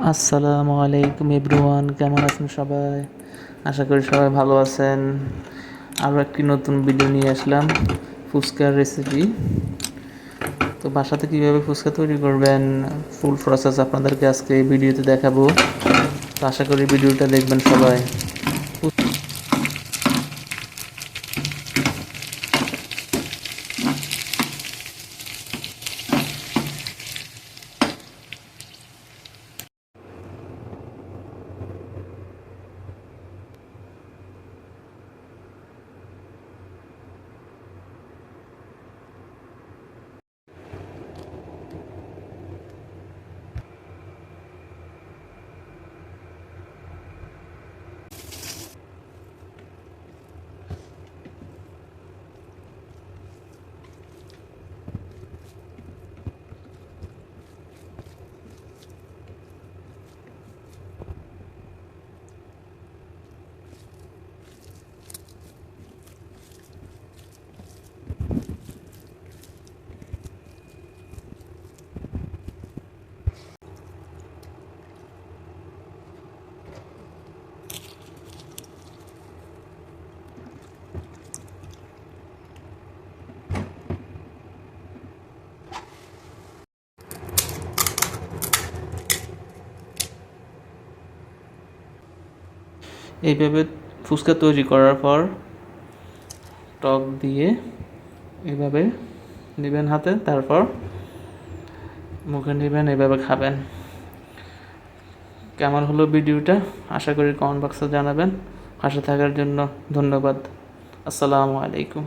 আসসালামু আলাইকুম এভরিওয়ান, কেমন আছেন সবাই? আশা করি সবাই ভালো আছেন। আরও একটি নতুন ভিডিও নিয়ে আসলাম, ফুচকার রেসিপি তো বাসাতে কীভাবে ফুচকা তৈরি করবেন ফুল প্রসেস আপনাদেরকে আজকে এই ভিডিওতে দেখাবো। তো আশা করি ভিডিওটা দেখবেন সবাই। এইভাবে ফুচকা তৈরি করার পর টক দিয়ে এভাবে নেবেন হাতে, তারপর মুখে নেবেন এভাবে খাবেন। কেমন হলো ভিডিওটা? আশা করি কমেন্ট বক্সে জানাবেন। পাশে থাকার জন্য ধন্যবাদ। আসসালামু আলাইকুম।